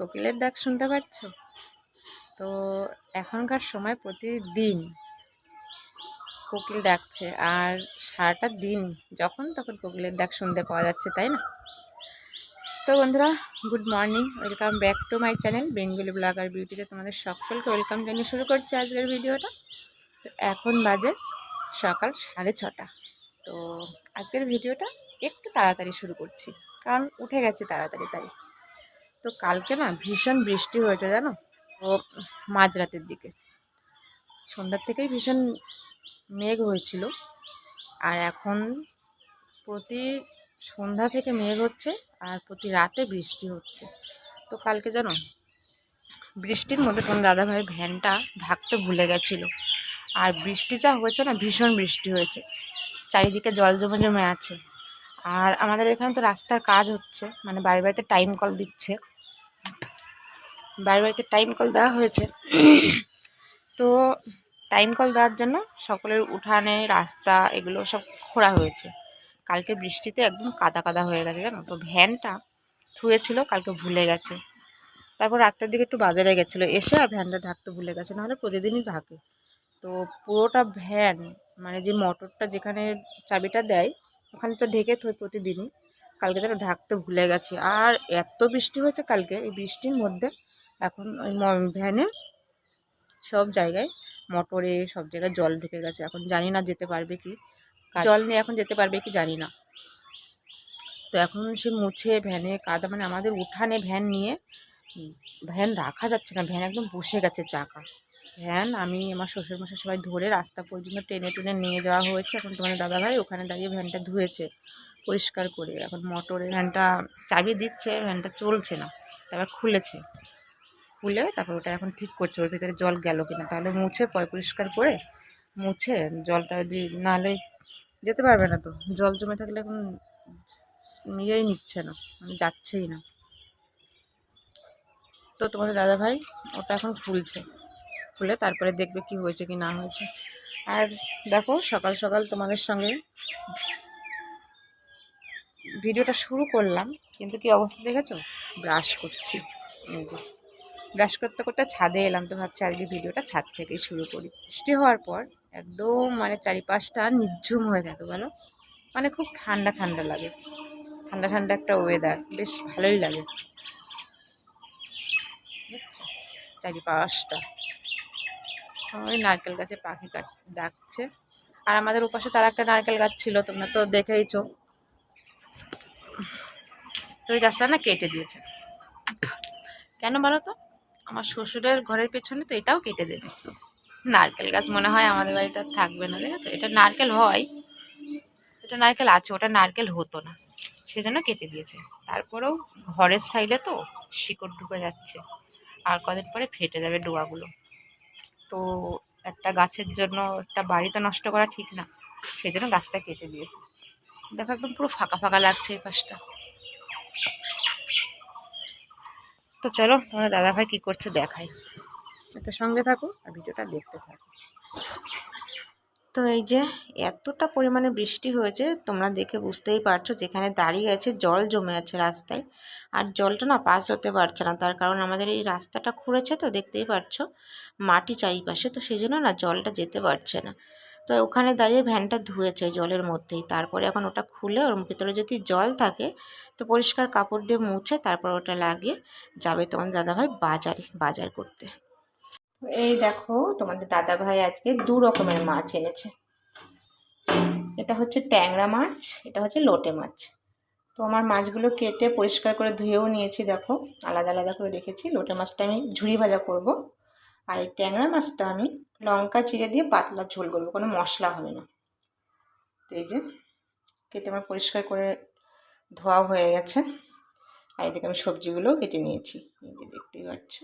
কোকিলের ডাক শুনতে পাচ্ছ তো এখনকার সময় প্রতিদিন কোকিল ডাকছে, আর সারাটা দিন যখন তখন কোকিলের ডাক শুনতে পাওয়া যাচ্ছে, তাই না? তো বন্ধুরা good morning welcome back to my channel Bengali blogger বিউটিতে তোমাদের সকলকে ওয়েলকাম জানিয়ে শুরু করছি আজকের ভিডিওটা। তো এখন বাজে সকাল সাড়ে ছটা। তো আজকের ভিডিওটা একটু তাড়াতাড়ি শুরু করছি, কারণ উঠে গেছে তাড়াতাড়ি তাই। তো কালকে না ভীষণ বৃষ্টি হয়েছে জানো? ও মাঝরাতের দিকে। সন্ধ্যার থেকেই ভীষণ মেঘ হয়েছিল। আর এখন প্রতি সন্ধ্যা থেকে মেঘ হচ্ছে আর প্রতি রাতে বৃষ্টি হচ্ছে। তো কালকে জানো, বৃষ্টির মধ্যে তোমার দাদাভাই ভ্যানটা ঢাকতে ভুলে গেছিল। আর বৃষ্টি যা হয়েছে না, ভীষণ বৃষ্টি হয়েছে। চারিদিকে জল জমে জমে আছে। আর আমাদের এখানে তো রাস্তার কাজ হচ্ছে মানে বাড়ি বাড়িতে টাইম কল দিচ্ছে। বাড়ি বাড়িতে টাইম কল দেওয়া হয়েছে। তো টাইম কল দেওয়ার জন্য সকলের উঠানে, রাস্তা এগুলো সব খোঁড়া হয়েছে। কালকে বৃষ্টিতে একদম কাদা কাদা হয়ে গেছে জানো তো। ভ্যানটা থুয়েছিল, কালকে ভুলে গেছে। তারপর রাত্রের দিকে একটু বাজারে গেছিল। এসে আর ভ্যানটা ঢাকতে ভুলে গেছে, নাহলে প্রতিদিনই ঢাকে। তো পুরোটা ভ্যান মানে যে মোটরটা যেখানে চাবিটা দেয়, ওখানে তো ঢেকে থই প্রতিদিনই। কালকে যেন ঢাকতে ভুলে গেছে। আর এত বৃষ্টি হয়েছে কালকে, এই বৃষ্টির মধ্যে এখন ওই ভ্যানে সব জায়গায় মোটরে সব জায়গায় জল ঢুকে গেছে। এখন জানি না যেতে পারবে কি। জল নিয়ে এখন যেতে পারবে কি জানি না। তো এখন সে মুছে ভ্যানে কাদা মানে আমাদের উঠানে ভ্যান নিয়ে ভ্যান রাখা যাচ্ছে না ভ্যান একদম বসে গেছে চাকা। ভ্যান আমি আমার শ্বশুরমশাই সবাই ধরে রাস্তা পর্যন্ত টেনে টুনে নিয়ে যাওয়া হয়েছে। এখন তোমার দাদাভাই ওখানে দাঁড়িয়ে ভ্যানটা ধুয়েছে পরিষ্কার করে। এখন মোটরে ভ্যানটা চাবি দিচ্ছে ভ্যানটা চলছে না তারপর খুলেছে। খুলে তারপর ওটা এখন ঠিক করছে, ওর ভিতরে জল গেল কিনা, তাহলে মুছে পয় পরিষ্কার করে মুছে জলটা যদি নাহলে যেতে পারবে না তো, জল জমে থাকলে এখন নিজেই নিচ্ছে না মানে যাচ্ছেই না। তো তোমার দাদা ভাই, ওটা এখন খুলছে, খুলে তারপরে দেখবে কি হয়েছে কি না হয়েছে। আর দেখো, সকাল সকাল তোমাদের সঙ্গে ভিডিওটা শুরু করলাম, কিন্তু কি অবস্থা দেখেছ? ব্রাশ করছি ব্রাশ করতে করতে ছাদে এলাম তো ভাবছি আজকে ভিডিওটা ছাদ থেকেই শুরু করি। বৃষ্টি হওয়ার পর একদম মানে চারিপাশটা নির্ঝুম হয়ে থাকে বলো। মানে খুব ঠান্ডা ঠান্ডা লাগে। ঠান্ডা ঠান্ডা একটা ওয়েদার বেশ ভালোই লাগে। চারিপাশটা। ওই নারকেল গাছে পাখি কাট, ডাকছে। আর আমাদের ওপাশে তার একটা নারকেল গাছ ছিল, তোমরা তো দেখেইছো। তো ওই গাছটা না কেটে দিয়েছে। কেন বলো তো? আমার শ্বশুরের ঘরের পেছনে তো এটাও কেটে দেবে। নারকেল গাছ মনে হয় আমাদের বাড়িতে আর থাকবে না, ঠিক আছে? এটা নারকেল হয়, এটা নারকেল আছে, ওটা নারকেল হতো না, সেজন্য কেটে দিয়েছে। তারপরেও ঘরের সাইডে তো শিকড় ঢুকে যাচ্ছে, আর কদিন পরে ফেটে যাবে ডোয়াগুলো। তো একটা গাছের জন্য একটা বাড়ি তো নষ্ট করা ঠিক না সেই জন্য গাছটা কেটে দিয়েছে। দেখো একদম পুরো ফাঁকা ফাঁকা লাগছে এই পাশটা। তো চলো তোমার দাদাভাই কী করছে দেখাই। তো সঙ্গে থাকো আর ভিডিওটা দেখতে থাকো। তো এই যে এতটা পরিমাণে বৃষ্টি হয়েছে তোমরা দেখে বুঝতেই পারছ যেখানে দাঁড়িয়ে আছে জল জমে আছে রাস্তায়। আর জলটা না পাস হতে পারছে না তার কারণ আমাদের এই রাস্তাটা খুঁড়েছে তো দেখতেই পারছ মাটি চারিপাশে তো সেই জন্য না জলটা যেতে পারছে না। তো ওখানে দাঁড়িয়ে ভ্যানটা ধুয়েছে জলের মধ্যেই। তারপরে এখন ওটা খুলে ওর ভিতরে যদি জল থাকে, তো পরিষ্কার কাপড় দিয়ে মুছে তারপর ওটা লাগিয়ে যাবে তোমার দাদাভাই বাজারে, বাজার করতে। এই দেখো তোমাদের দাদা ভাই আজকে দু রকমের মাছ এনেছে। এটা হচ্ছে ট্যাংরা মাছ, এটা হচ্ছে লোটে মাছ। তো আমার মাছগুলো কেটে পরিষ্কার করে ধুয়েও নিয়েছি, দেখো। আলাদা আলাদা করে রেখেছি। লোটে মাছটা আমি ঝুড়ি ভাজা করব। আর এই ট্যাংরা মাছটা আমি লঙ্কা চিড়ে দিয়ে পাতলা ঝোল করব, কোনো মশলা হবে না। তো এই যে কেটে আমার পরিষ্কার করে ধোয়া হয়ে গেছে। আর এদিকে আমি সবজিগুলোও কেটে নিয়েছি, এই যে দেখতেই পাচ্ছ।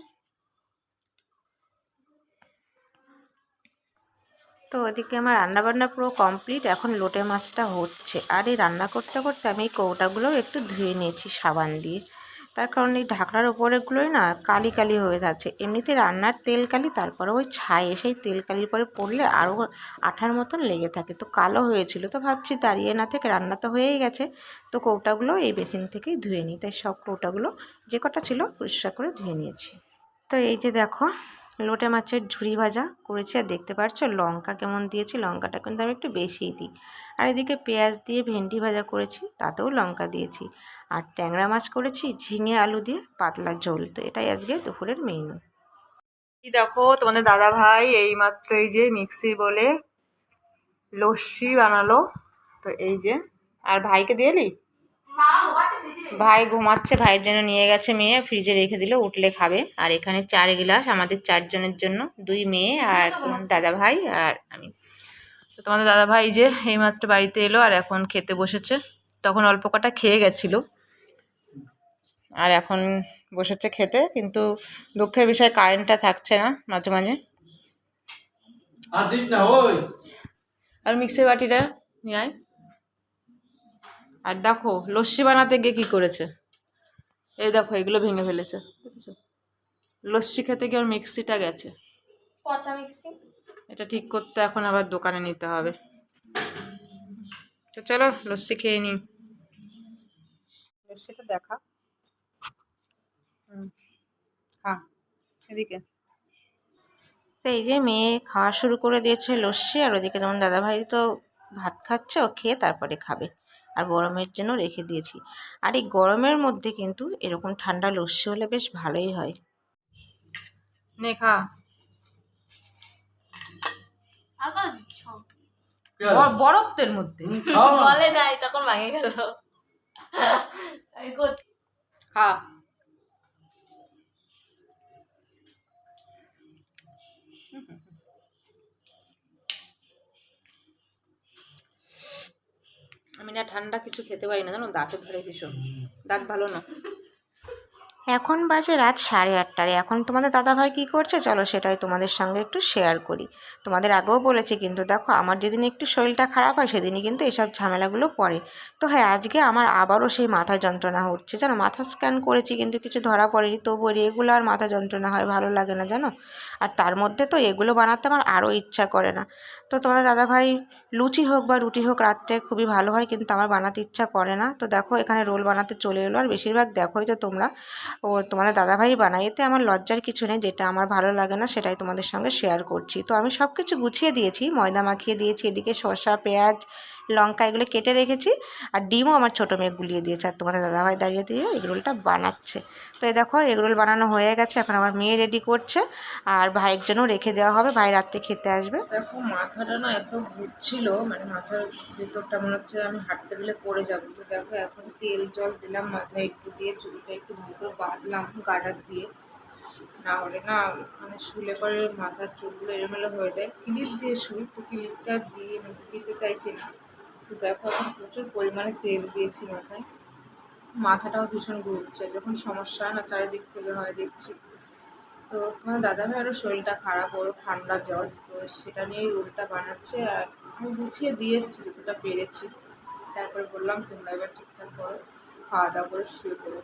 তো ওদিকে আমার রান্নাবান্না পুরো কমপ্লিট, এখন লোটে মাছটা হচ্ছে। আর এই রান্না করতে করতে আমি এই কৌটাগুলোও একটু ধুয়ে নিয়েছি সাবান দিয়ে। তার কারণ এই ঢাকনার ওপরেগুলোই না কালি কালি হয়ে যাচ্ছে। এমনিতে রান্নার তেল কালি, তারপরে ওই ছায়ে সেই তেল কালির পরে পড়লে আরও আঠার মতন লেগে থাকে। তো কালো হয়েছিল, তো ভাবছি দাঁড়িয়ে না থেকে রান্না তো হয়েই গেছে। তো কৌটাগুলো এই বেসিন থেকেই ধুয়ে নিই। তাই সব কৌটাগুলো যে কটা ছিল পরিষ্কার করে ধুয়ে নিয়েছি। তো এই যে দেখো লোটে মাছের ঝুড়ি ভাজা করেছি আর দেখতে পাচ্ছ লঙ্কা কেমন দিয়েছি লঙ্কাটা কিন্তু আমি একটু বেশিই দিই। আর এদিকে পেঁয়াজ দিয়ে ভেন্ডি ভাজা করেছি তাতেও লঙ্কা দিয়েছি। আর ট্যাংরা মাছ করেছি ঝিঙে আলু দিয়ে পাতলা ঝোল তো এটাই আজকে দুপুরের মেনু কি দেখো তোমাদের দাদা ভাই এইমাত্র এই যে মিক্সি বলে লস্যি বানালো তো এই যে। আর ভাইকে দিয়ে এলি? ভাই ঘুমাচ্ছে ভাইয়ের জন্য নিয়ে গেছে মেয়ে ফ্রিজে রেখে দিল উঠলে খাবে। আর এখানে চার গ্লাস আমাদের চারজনের জন্য দুই মেয়ে আর তোমার দাদা ভাই আর আমি। তো তোমাদের দাদা ভাই যে এইমাত্র বাড়িতে এলো আর এখন খেতে বসেছে। তখন অল্প কটা খেয়ে গেছিল। আর এখন বসেছে খেতে কিন্তু দুঃখের বিষয় কারেন্টটা থাকছে না মাঝে মাঝে। আর মিক্সির বাটিটা নিয়ে আয়। আর দেখো লস্যি বানাতে গিয়ে কি করেছে? এই দেখো এগুলো ভেঙে ফেলেছে দেখেছ? লস্যি খেতে গিয়ে ওর মিক্সিটা গেছে। পচা মিক্সি। এটা ঠিক করতে এখন আবার দোকানে নিতে হবে। তো চলো লস্যি খেয়ে নিই। লস্যিটা দেখা। হুম। হ্যাঁ এদিকে। তো এই যে মেয়ে খাওয়া শুরু করে দিয়েছে লস্যি আর ওদিকে যেমন দাদাভাই তো ভাত খাচ্ছে ও খেয়ে তারপরে খাবে। আর গরমের জন্য রেখে দিয়েছি। আর এই গরমের মধ্যে কিন্তু এরকম ঠান্ডা লস্যি হলে বেশ ভালোই হয়। বরফের খা। আর কত দিচ্ছ? ব- বরফতের মধ্যে। গলে তখন ভাঙে গেল। খা। না, ঠান্ডা কিছু খেতে পারি না, জানো? দাঁতে ধরে ভীষণ। দাঁত ভালো না। এখন বাজে রাত সাড়ে আটটারে এখন তোমাদের দাদাভাই কী করছে? চলো সেটাই তোমাদের সঙ্গে একটু শেয়ার করি। তোমাদের আগেও বলেছি কিন্তু দেখো, আমার যেদিন একটু শরীরটা খারাপ হয়, সেদিনই কিন্তু এসব ঝামেলাগুলো পড়ে। তো হ্যাঁ আজকে আমার আবারও সেই মাথা যন্ত্রণা হচ্ছে। জানো, মাথা স্ক্যান করেছি কিন্তু কিছু ধরা পড়েনি। তবুও রেগুলার মাথা যন্ত্রণা হয়, ভালো লাগে না, জানো? আর তার মধ্যে তো এগুলো বানাতে আমার আরও ইচ্ছা করে না। তো তোমাদের দাদাভাই লুচি হোক বা রুটি হোক রাত্রে খুবই ভালো হয়, কিন্তু আমার বানাতে ইচ্ছা করে না। তো দেখো, এখানে রোল বানাতে চলে এলো। আর বেশিরভাগ দেখোই তো তোমরা। ও, তোমাদের দাদাভাই বানাই এতে আমার লজ্জার কিছু নেই, যেটা আমার ভালো লাগে না, সেটাই তোমাদের সঙ্গে শেয়ার করছি। তো আমি সব কিছু গুছিয়ে দিয়েছি, ময়দা মাখিয়ে দিয়েছি, এদিকে শসা, পেঁয়াজ লঙ্কা এগুলো কেটে রেখেছি, আর ডিমও আমার ছোটো মেয়ে গুলিয়ে দিয়েছে, আর তোমাদের দাদাভাই দাঁড়িয়ে দিয়ে এগরোলটা বানাচ্ছে। তো এই দেখো, এগরোল বানানো হয়ে গেছে, এখন আমার মেয়ে রেডি করছে, আর ভাইয়ের জন্য রেখে দেওয়া হবে, ভাই রাত্রে খেতে আসবে। দেখো, মাথাটা না এত ঘুরছিল মানে মাথার ভেতরটা মনে হচ্ছে আমি হাঁটতে গেলে পড়ে যাব। তো দেখো, এখন তেল জল দিলাম, মাথায় একটু দিয়ে চুলটা একটু ভালো বাঁধলাম গার্ডার দিয়ে। না হলে না মানে শুলে পরে মাথার চুলগুলো এলোমেলো হয়ে যায়। ক্লিপ দিয়ে শুই, তো ক্লিপটা দিয়ে দিতে চাইছি না। তো দেখো, এখন প্রচুর পরিমাণে তেল দিয়েছি মাথায়। মাথাটাও ভীষণ ঘুরছে, যখন সমস্যা না, চারিদিক থেকে হয়, দেখছি। তো তোমার দাদা ভাইয়েরও শরীরটা খারাপ, ওরও ঠান্ডা জ্বর, তো সেটা নিয়েই রোলটা বানাচ্ছে আর আমি গুছিয়ে দিয়ে এসেছি, যতটা পেরেছি। তারপরে বললাম, তোমরা এবার ঠিকঠাক করো খাওয়া দাওয়া করে শুয়ে পড়ো।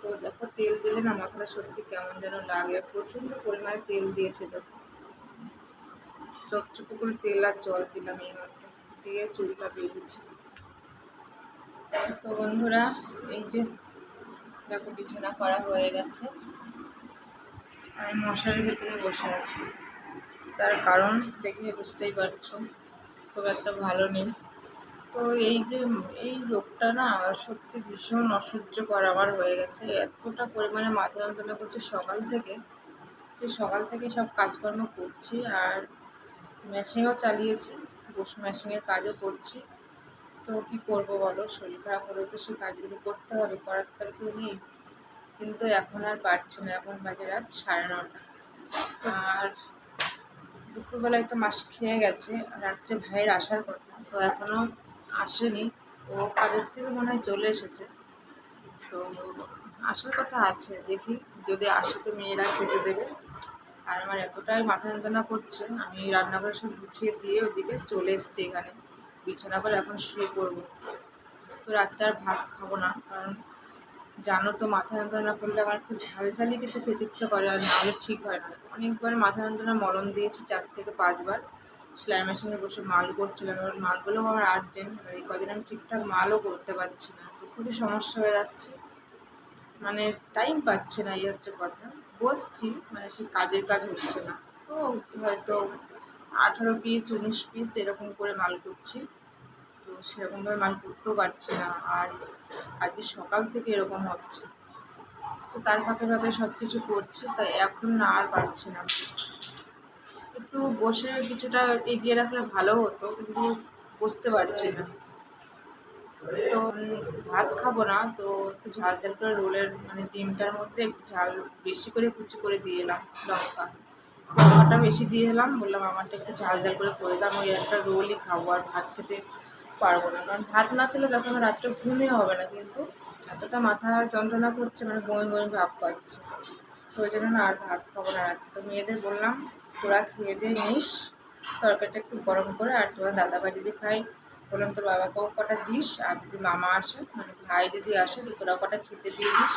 তো দেখো, তেল দিলে না মাথাটা সত্যি কেমন যেন লাগে প্রচণ্ড পরিমাণে তেল দিয়েছে দেখো। চকচকে করে তেল আর জল দিলাম এই মাত্র। দিয়ে চুলটা বেঁধেছি। তো বন্ধুরা এই যে দেখো বিছানা করা হয়ে গেছে। আমি মশারির ভিতরে বসে আছি। তার কারণ দেখে বুঝতেই পারছ খুব একটা ভালো নেই। তো এই যে এই রোগটা না সত্যি ভীষণ অসহ্যকর আমার হয়ে গেছে। এতটা পরিমাণে মাথা যন্ত্রণা করছে সকাল থেকে। সকাল থেকে সব কাজকর্ম করছি আর মেশিনও চালিয়েছি। বস মেশিনের কাজও করছি। তো কী করব বলো? শরীর খারাপ হলেও তো সেই কাজগুলো করতে হবে, করার তো আর কেউ নেই। কিন্তু এখন আর পারছি না, এখন বাজে রাত সাড়ে নটা। আর দুপুরবেলায় তো মাস খেয়ে গেছে, রাত্রে ভাইয়ের আসার কথা, তো এখনও আসেনি। ও কাজের থেকে মনে হয় চলে এসেছে। তো আসার কথা আছে, দেখি। যদি আসে তো মেয়েরা খেতে দেবে। আর আমার এতটাই মাথা যন্ত্রণা করছে, আমি রান্নাঘরে সব গুছিয়ে দিয়ে ওদিকে চলে এসেছি এখানে। বিছানা করে এখন শুয়ে পড়ব। তো রাত্রে আর ভাত খাব না, কারণ জানো তো মাথা যন্ত্রণা করলে আমার একটু ঝাল ঝালি কিছু খেতে ইচ্ছে করে আর নাহলে ঠিক হয় না। অনেকবার মাথা যন্ত্রণা মলম দিয়েছি চার থেকে পাঁচবার। সেলাই মেশিনে বসে মাল করছিলাম, এবার মালগুলো আমার আর্জেন্ট এই কদিন আমি ঠিকঠাক মালও করতে পারছি না। খুবই সমস্যা হয়ে যাচ্ছে। মানে টাইম পাচ্ছে না, এই হচ্ছে কথা। বসছি মানে সেই কাজের কাজ হচ্ছে না। তো হয়তো আঠারো পিস উনিশ পিস এরকম করে মাল করছি। তো সেরকমভাবে মাল করতেও পারছি না। আর আজকে সকাল থেকে এরকম হচ্ছে। তো তার ফাঁকে ফাঁকে সব কিছু করছি, তাই এখন না আর পারছি না। একটু বসে কিছুটা এগিয়ে রাখলে ভালো হতো, কিন্তু বসতে পারছি না। তো ভাত খাব না, তো একটু ঝাল ঝাল করে রোলের মানে ডিমটার মধ্যে একটু ঝাল বেশি করে কুচি করে দিয়ে এলাম, লঙ্কা। লঙ্কাটা বেশি দিয়ে এলাম, বললাম আমারটা একটু ঝাল ঝাল করে করে দাম ওই একটা রোলই খাব আর ভাত খেতে পারব না। কারণ ভাত না খেলে তখন রাত্রে ঘুমই হবে না কিন্তু এতটা মাথা যন্ত্রণা করছে মানে বমি বমি ভাব পাচ্ছে। তো ওই জন্য না আর ভাত খাব না। রাত্রে তো মেয়েদের বললাম, তোরা খেয়ে দিয়ে নিস, তরকারিটা একটু গরম করে আর তোরা দাদা ভাই যদি খাই। বললাম তোর বাবাকেও কটা দিস আর যদি মামা আসে মানে ভাই যদি আসে, তো তোরাও কটা খেতে দিয়ে দিস।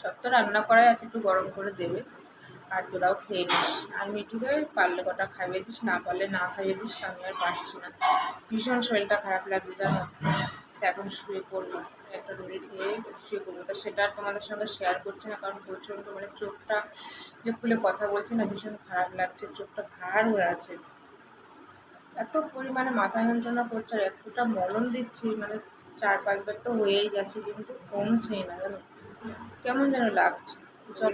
সব তো রান্না করাই আছে, একটু গরম করে দেবে, আর তোরাও খেয়ে নিস। আর মিঠুকে পারলে কটা খাইয়ে দিস, না পারলে না খাইয়ে দিস, আমি আর পারছি না। ভীষণ শরীরটা খারাপ লাগবে, জানো? এখন শুয়ে পড়ব, একটা রুটি খেয়ে শুয়ে পড়ব। তো সেটা আর তোমাদের সঙ্গে শেয়ার করছি না, কারণ প্রচণ্ড মানে চোখটা যে খুলে কথা বলছি না, ভীষণ খারাপ লাগছে, চোখটা ভার হয়ে আছে। এত পরিমাণে মাথা যন্ত্রণা করছে আর এতটা মলম দিচ্ছি মানে চার পাঁচবার তো হয়েই গেছে, কিন্তু কমছেই না, জানো? কেমন যেন লাগছে। চল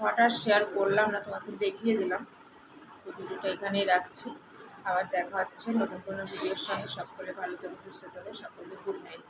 হঠাৎ শেয়ার করলাম না, তোমাকে দেখিয়ে দিলাম। তো ভিডিওটা এখানেই রাখছি। আবার দেখা হচ্ছে নতুন কোনো ভিডিওর সঙ্গে। সকলে ভালো থাকবে সুস্থ থাকবে সকলে গুড নাইট